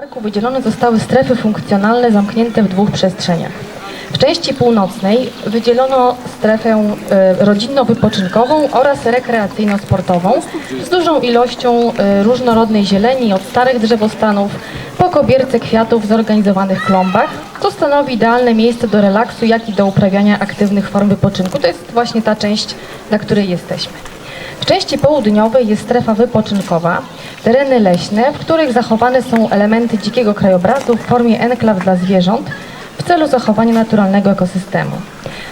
parku wydzielone zostały strefy funkcjonalne zamknięte w dwóch przestrzeniach. W części północnej wydzielono strefę e, rodzinno-wypoczynkową oraz rekreacyjno-sportową z dużą ilością e, różnorodnej zieleni od starych drzewostanów po kobierce kwiatów w zorganizowanych klombach. To stanowi idealne miejsce do relaksu, jak i do uprawiania aktywnych form wypoczynku. To jest właśnie ta część, na której jesteśmy. W części południowej jest strefa wypoczynkowa, tereny leśne, w których zachowane są elementy dzikiego krajobrazu w formie enklaw dla zwierząt w celu zachowania naturalnego ekosystemu.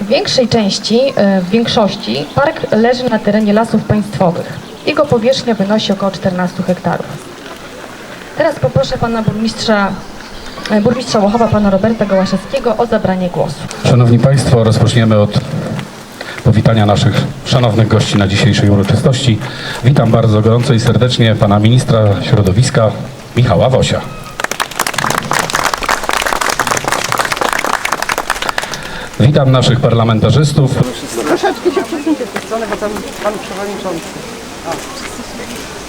W większej części, e, w większości park leży na terenie lasów państwowych. Jego powierzchnia wynosi około 14 hektarów. Teraz poproszę pana burmistrza, e, burmistrza Łochowa, pana Roberta Gołaszewskiego o zabranie głosu. Szanowni Państwo, rozpoczniemy od powitania naszych szanownych gości na dzisiejszej uroczystości. Witam bardzo gorąco i serdecznie pana ministra środowiska Michała Wosia. Witam naszych parlamentarzystów, Troszeczkę się przesuńcie w tę stronę, bo tam pan przewodniczący.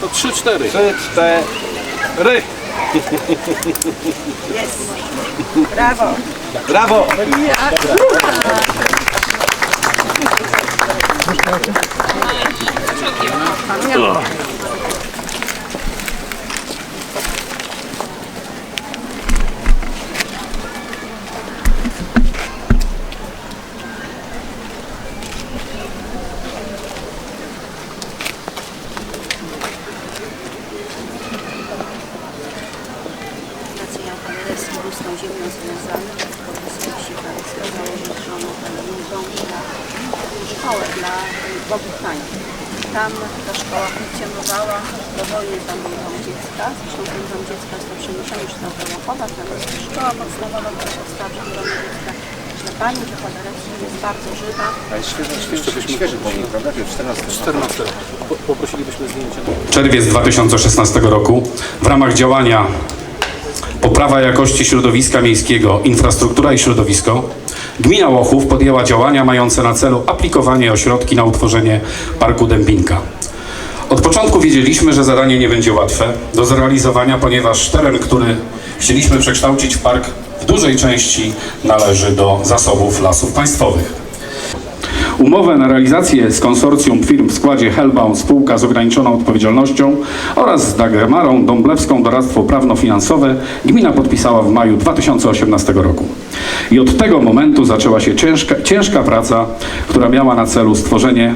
To trzy, cztery. Trzy, cztery. Brawo. Brawo! 어. Funkcjonowała, powoli tam dom dziecka, zresztą ten dom dziecka został przeniesiony już na Worochowa, natomiast szkoła podstawowa, która powstała przy domu dziecka, że pani Czechodarecki jest bardzo żywa. Ale świeży, świeży, świeży pomnik, prawda? W 14. 14. Po, poprosilibyśmy zdjęcie. czerwiec 2016 roku w ramach działania Poprawa jakości środowiska miejskiego, infrastruktura i środowisko, gmina Łochów podjęła działania mające na celu aplikowanie o środki na utworzenie Parku Dębinka. Od początku wiedzieliśmy, że zadanie nie będzie łatwe do zrealizowania, ponieważ teren, który chcieliśmy przekształcić w park, w dużej części należy do zasobów lasów państwowych. Umowę na realizację z konsorcjum firm w składzie Hellbound spółka z ograniczoną odpowiedzialnością oraz z Dagmarą Dąblewską Doradztwo Prawno-Finansowe gmina podpisała w maju 2018 roku. I od tego momentu zaczęła się ciężka, ciężka praca, która miała na celu stworzenie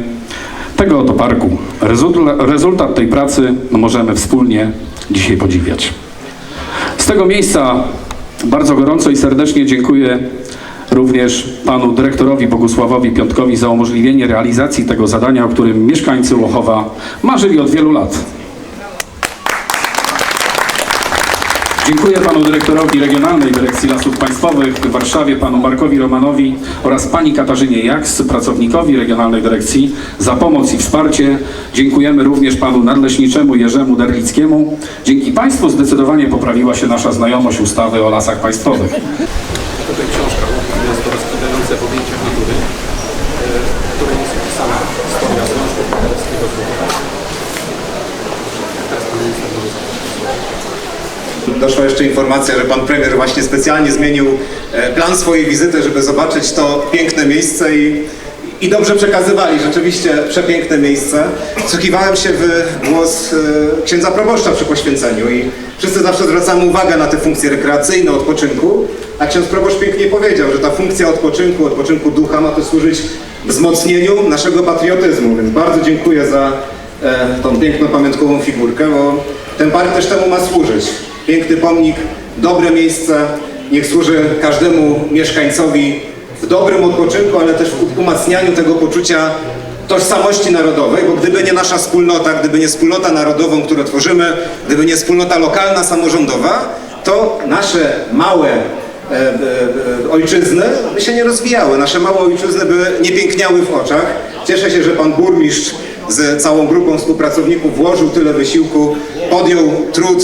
tego oto parku. Rezultat, tej pracy możemy wspólnie dzisiaj podziwiać. Z tego miejsca bardzo gorąco i serdecznie dziękuję również panu dyrektorowi Bogusławowi Piątkowi za umożliwienie realizacji tego zadania, o którym mieszkańcy Łochowa marzyli od wielu lat. Dziękuję panu dyrektorowi Regionalnej Dyrekcji Lasów Państwowych w Warszawie, panu Markowi Romanowi oraz pani Katarzynie Jaks, pracownikowi Regionalnej Dyrekcji za pomoc i wsparcie. Dziękujemy również panu nadleśniczemu Jerzemu Derlickiemu. Dzięki państwu zdecydowanie poprawiła się nasza znajomość ustawy o lasach państwowych. Tutaj książka miasto rozkwitające w objęciach natury, e, w której jest opisana historia Związku Partnerskiego z Łochowem. Teraz pan minister może zaprosić. Doszła jeszcze informacja, że pan premier właśnie specjalnie zmienił e, plan swojej wizyty, żeby zobaczyć to piękne miejsce i, i dobrze przekazywali. Rzeczywiście przepiękne miejsce. Wsłuchiwałem się w głos e, księdza proboszcza przy poświęceniu i wszyscy zawsze zwracamy uwagę na te funkcje rekreacyjne, odpoczynku, a ksiądz proboszcz pięknie powiedział, że ta funkcja odpoczynku, odpoczynku ducha ma to służyć wzmocnieniu naszego patriotyzmu, więc bardzo dziękuję za e, tą piękną pamiątkową figurkę, bo ten park też temu ma służyć. Piękny pomnik, dobre miejsce, niech służy każdemu mieszkańcowi w dobrym odpoczynku, ale też w umacnianiu tego poczucia tożsamości narodowej, bo gdyby nie nasza wspólnota, gdyby nie wspólnota narodową, którą tworzymy, gdyby nie wspólnota lokalna, samorządowa, to nasze małe e, e, ojczyzny by się nie rozwijały, nasze małe ojczyzny by nie piękniały w oczach. Cieszę się, że pan burmistrz z całą grupą współpracowników włożył tyle wysiłku, podjął trud,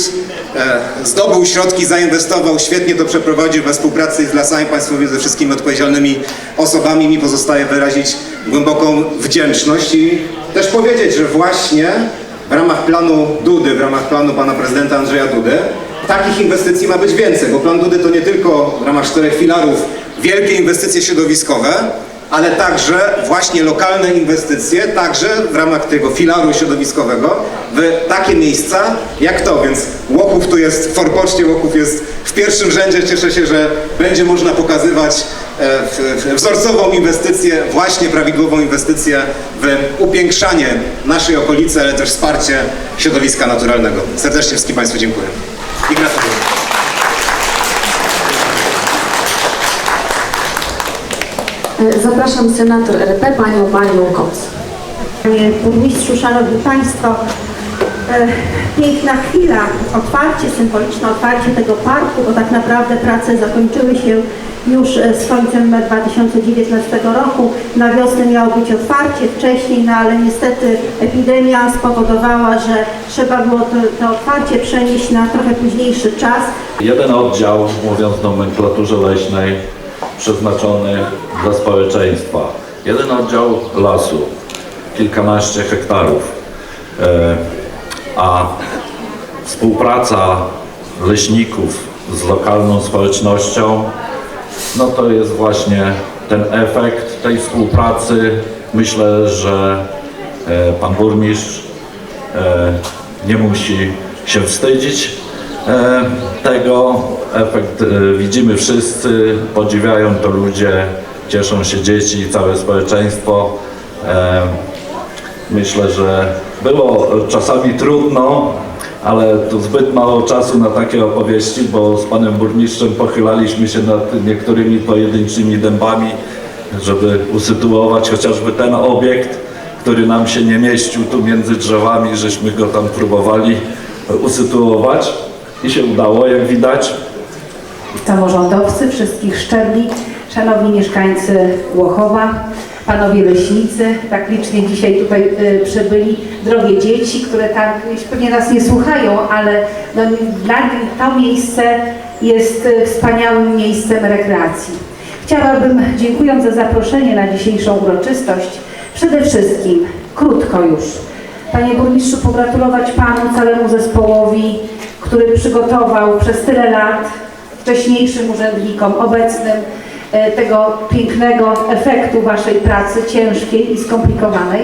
zdobył środki, zainwestował, świetnie to przeprowadził we współpracy z Lasami Państwowymi, ze wszystkimi odpowiedzialnymi osobami. Mi pozostaje wyrazić głęboką wdzięczność i też powiedzieć, że właśnie w ramach planu Dudy, w ramach planu pana prezydenta Andrzeja Dudy, takich inwestycji ma być więcej, bo plan Dudy to nie tylko w ramach czterech filarów wielkie inwestycje środowiskowe, ale także właśnie lokalne inwestycje, także w ramach tego filaru środowiskowego w takie miejsca jak to, więc Łochów tu jest, w forpoczcie Łochów jest w pierwszym rzędzie, cieszę się, że będzie można pokazywać e, wzorcową inwestycję, właśnie prawidłową inwestycję w upiększanie naszej okolicy, ale też wsparcie środowiska naturalnego. Serdecznie wszystkim Państwu dziękuję i gratuluję. Zapraszam senator RP, panią Marię Koc. Panie Burmistrzu, Szanowni Państwo, e, piękna chwila, otwarcie, symboliczne otwarcie tego parku, bo tak naprawdę prace zakończyły się już e, z końcem 2019 roku. Na wiosnę miało być otwarcie wcześniej, no ale niestety epidemia spowodowała, że trzeba było to, to otwarcie przenieść na trochę późniejszy czas. Jeden oddział, mówiąc w nomenklaturze leśnej, przeznaczony dla społeczeństwa. Jeden oddział lasu, kilkanaście hektarów. E, a współpraca leśników z lokalną społecznością, no to jest właśnie ten efekt tej współpracy. Myślę, że e, pan burmistrz e, nie musi się wstydzić tego. Efekt e, widzimy wszyscy, podziwiają to ludzie, cieszą się dzieci, całe społeczeństwo. E, Myślę, że było czasami trudno, ale tu zbyt mało czasu na takie opowieści, bo z panem burmistrzem pochylaliśmy się nad niektórymi pojedynczymi dębami, żeby usytuować chociażby ten obiekt, który nam się nie mieścił tu między drzewami, żeśmy go tam próbowali usytuować i się udało, jak widać. Samorządowcy wszystkich szczebli, szanowni mieszkańcy Łochowa, panowie leśnicy, tak licznie dzisiaj tutaj y, przybyli, drogie dzieci, które tak pewnie nas nie słuchają, ale no, dla nich to miejsce jest y, wspaniałym miejscem rekreacji. Chciałabym, dziękując za zaproszenie na dzisiejszą uroczystość, przede wszystkim, krótko już, Panie Burmistrzu, pogratulować Panu, całemu zespołowi, który przygotował przez tyle lat wcześniejszym urzędnikom, obecnym, e, tego pięknego efektu Waszej pracy, ciężkiej i skomplikowanej.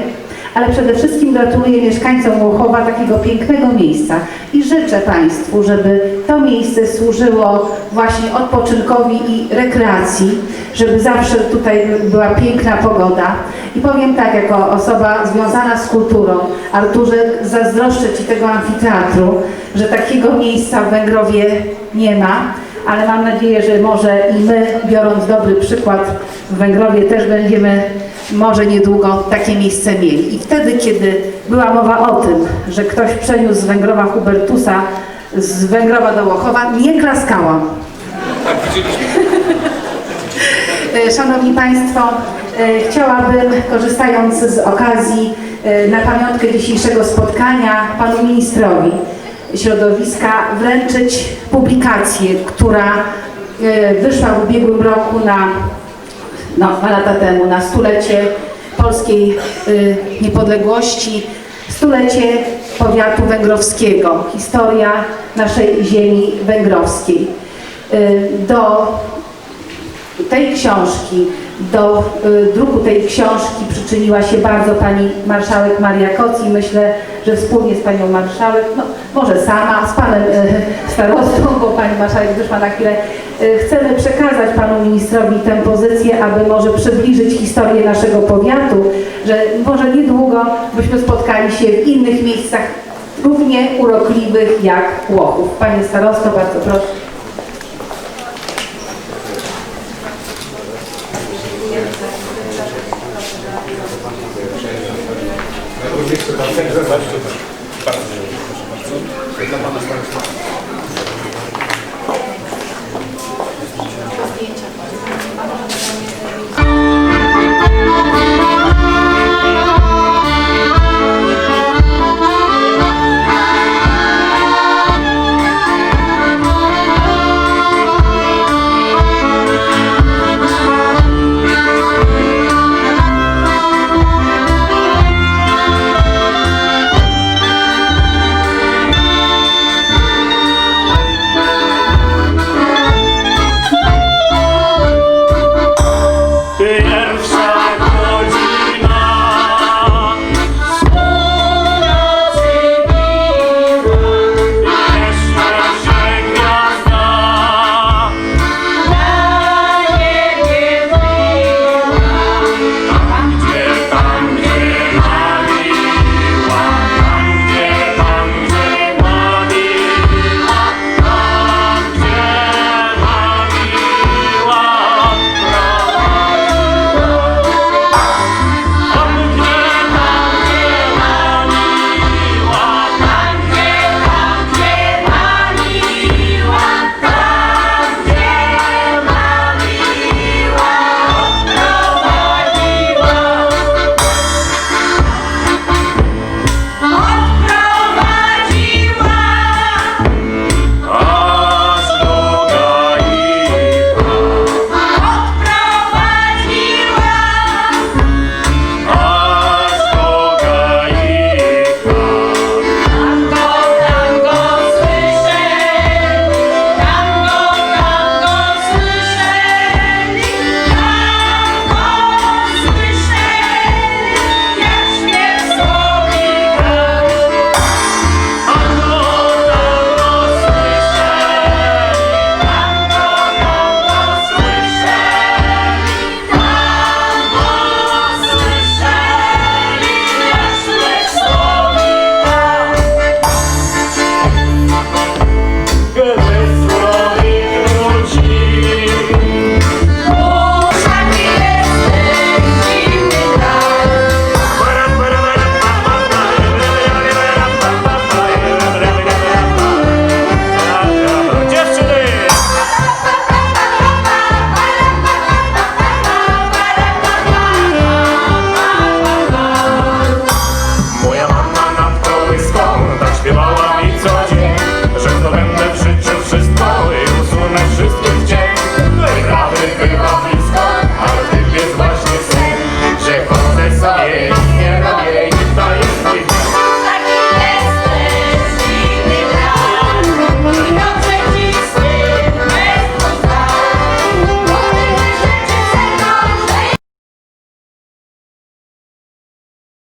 Ale przede wszystkim gratuluję mieszkańcom Łochowa takiego pięknego miejsca i życzę Państwu, żeby to miejsce służyło właśnie odpoczynkowi i rekreacji, żeby zawsze tutaj była piękna pogoda. I powiem tak, jako osoba związana z kulturą, Arturze, zazdroszczę Ci tego amfiteatru, że takiego miejsca w Węgrowie nie ma, ale mam nadzieję, że może i my, biorąc dobry przykład w Węgrowie, też będziemy może niedługo takie miejsce mieli. I wtedy, kiedy była mowa o tym, że ktoś przeniósł z Węgrowa Hubertusa z Węgrowa do Łochowa, nie klaskałam. E, Szanowni Państwo, e, chciałabym, korzystając z okazji e, na pamiątkę dzisiejszego spotkania, Panu Ministrowi Środowiska wręczyć publikację, która e, wyszła w ubiegłym roku na, no, dwa lata temu, na stulecie polskiej y, niepodległości, stulecie powiatu węgrowskiego, historia naszej ziemi węgrowskiej. Y, do tej książki, do druku tej książki przyczyniła się bardzo pani marszałek Maria Koc i myślę, że wspólnie z panią marszałek, no może sama, z panem y, starostą, bo pani marszałek wyszła na chwilę, y, chcemy przekazać panu ministrowi tę pozycję, aby może przybliżyć historię naszego powiatu, że może niedługo byśmy spotkali się w innych miejscach równie urokliwych jak Łochów. Panie starosto, bardzo proszę. Bardzo proszę bardzo. por eso.